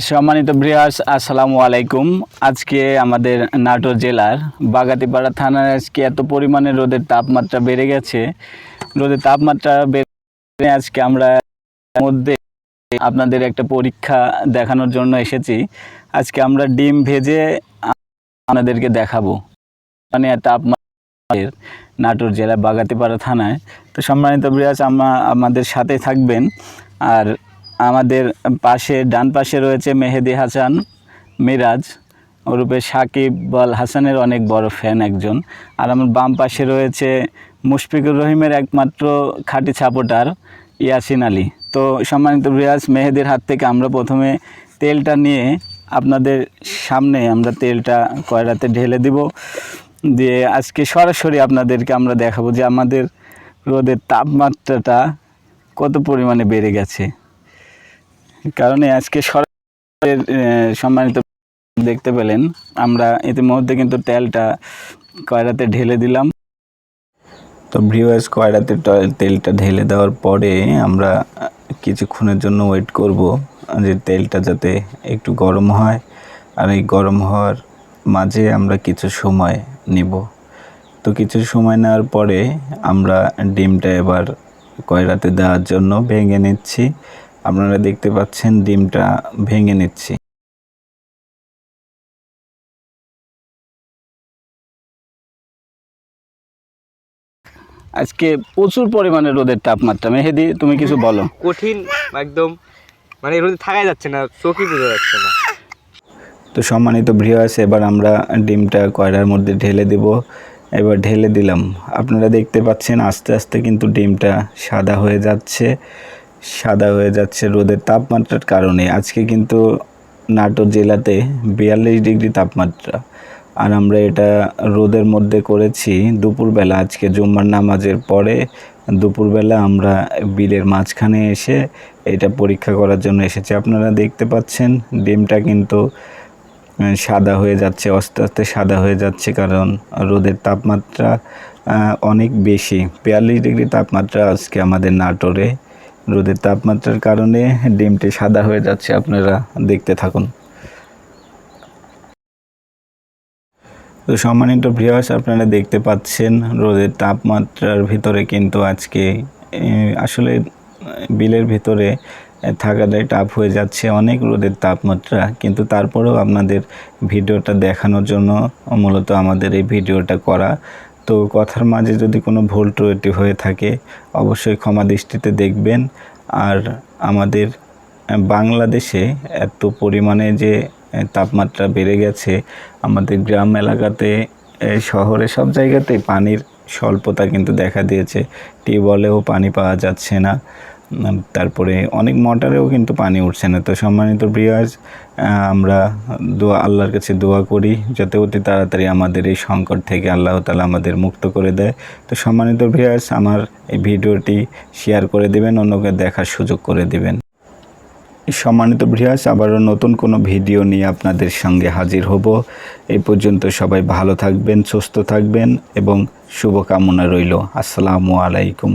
সম্মানিত ব্রিয়ার্স আসসালামু আলাইকুম। আজকে আমাদের নাটোর জেলার বাগাতিপাড়া থানার আজকে এত পরিমাণে রোদের তাপমাত্রা বেড়ে গেছে। রোদের তাপমাত্রা বেড়ে আজকে আমরা মধ্যে আপনাদের একটা পরীক্ষা দেখানোর জন্য এসেছি। আজকে আমরা ডিম ভেজে আপনাদেরকে দেখাবো। মানে তাপমাত্রা নাটোর জেলার বাগাতিপাড়া থানায়। তো সম্মানিত ব্রিয়াস আমরা আমাদের সাথে থাকবেন। আর আমাদের পাশে, ডান পাশে রয়েছে মেহেদি হাসান, মিরাজ, ওরূপে সাকিব বল হাসানের অনেক বড় ফ্যান একজন। আর আমার বাম পাশে রয়েছে মুশফিকুর রহিমের একমাত্র খাঁটি সাপোর্টার ইয়াসিন আলী। তো সম্মানিত রিয়াজ মেহেদির হাত থেকে আমরা প্রথমে তেলটা নিয়ে আপনাদের সামনে আমরা তেলটা কয়রাতে ঢেলে দিব। দিয়ে আজকে সরাসরি আপনাদেরকে আমরা দেখাবো যে আমাদের রোদের তাপমাত্রাটা কত পরিমাণে বেড়ে গেছে। কারণে আজকে সরকারের সম্মানিত দেখতে পেলেন। আমরা ইতিমধ্যে কিন্তু তেলটা কয়রাতে ঢেলে দিলাম। তো ভিউয়ার্স কয়রাতে তেলটা ঢেলে দেওয়ার পরে আমরা কিছুক্ষণের জন্য ওয়েট করব যে তেলটা যাতে একটু গরম হয়। আর এই গরম হওয়ার মাঝে আমরা কিছু সময় নিব। তো কিছু সময় নেওয়ার পরে আমরা ডিমটা এবার কয়রাতে দেওয়ার জন্য ভেঙে নিচ্ছি। আপনারা দেখতে পাচ্ছেন ডিমটা ভেঙে নিচ্ছি। আজকে প্রচুর পরিমাণে রোদের তাপমাত্রা। মেহেদি তুমি কিছু বলো। কঠিন একদম। মানে রোদে থাকাই যাচ্ছে না চোখই বোঝা যাচ্ছে না। তো সম্মানিত ভিউয়ার্স এবার আমরা ডিমটা কয়রার মধ্যে ঢেলে দেব। এবার ঢেলে দিলাম। আপনারা দেখতে পাচ্ছেন আস্তে আস্তে কিন্তু ডিমটা সাদা হয়ে যাচ্ছে। সাদা হয়ে যাচ্ছে রোদের তাপমাত্রার কারণে। আজকে কিন্তু নাটোর জেলাতে বিয়াল্লিশ ডিগ্রি তাপমাত্রা। আর আমরা এটা রোদের মধ্যে করেছি দুপুরবেলা। আজকে জুম্মার নামাজের পরে দুপুরবেলা আমরা বিলের মাঝখানে এসে এটা পরীক্ষা করার জন্য এসেছি। আপনারা দেখতে পাচ্ছেন ডিমটা কিন্তু সাদা হয়ে যাচ্ছে, আস্তে আস্তে সাদা হয়ে যাচ্ছে কারণ রোদের তাপমাত্রা অনেক বেশি। বিয়াল্লিশ ডিগ্রি তাপমাত্রা আজকে আমাদের নাটোরে। রোদের তাপমাত্রার কারণে ডিমটি সাদা হয়ে যাচ্ছে, আপনারা দেখতে থাকুন। তো সম্মানিত ভিউয়ার্স আপনারা দেখতে পাচ্ছেন রোদের তাপমাত্রার ভিতরে কিন্তু আজকে আসলে বিলের ভিতরে থাকাটাই টাফ হয়ে যাচ্ছে, অনেক রোদের তাপমাত্রা। কিন্তু তারপরেও আপনাদের ভিডিওটা দেখানোর জন্য মূলত আমাদের এই ভিডিওটা করা। তো কথার মাঝে যদি কোনো ভুল ত্রুটি হয়ে থাকে, অবশ্যই ক্ষমা দৃষ্টিতে দেখবেন। আর আমাদের বাংলাদেশে এত পরিমাণে যে তাপমাত্রা বেড়ে গেছে, আমাদের গ্রাম এলাকাতে শহরে সব জায়গাতেই পানির স্বল্পতা কিন্তু দেখা দিয়েছে। টিউবওয়েলেও পানি পাওয়া যাচ্ছে না। তারপরে অনেক মোটরেও কিন্তু পানি উঠছে না। তো সম্মানিত ব্রিয়ার্স আমরা দোয়া, আল্লাহর কাছে দোয়া করি যাতে অতি তাড়াতাড়ি আমাদের এই সংকট থেকে আল্লাহ তালা আমাদের মুক্ত করে দেয়। তো সম্মানিত ভিউয়ার্স আমার এই ভিডিওটি শেয়ার করে দেবেন, অন্যকে দেখার সুযোগ করে দেবেন। সম্মানিত ভিউয়ার্স আবারও নতুন কোনো ভিডিও নিয়ে আপনাদের সঙ্গে হাজির হব। এই পর্যন্ত সবাই ভালো থাকবেন, সুস্থ থাকবেন এবং শুভকামনা রইল। আসসালামু আলাইকুম।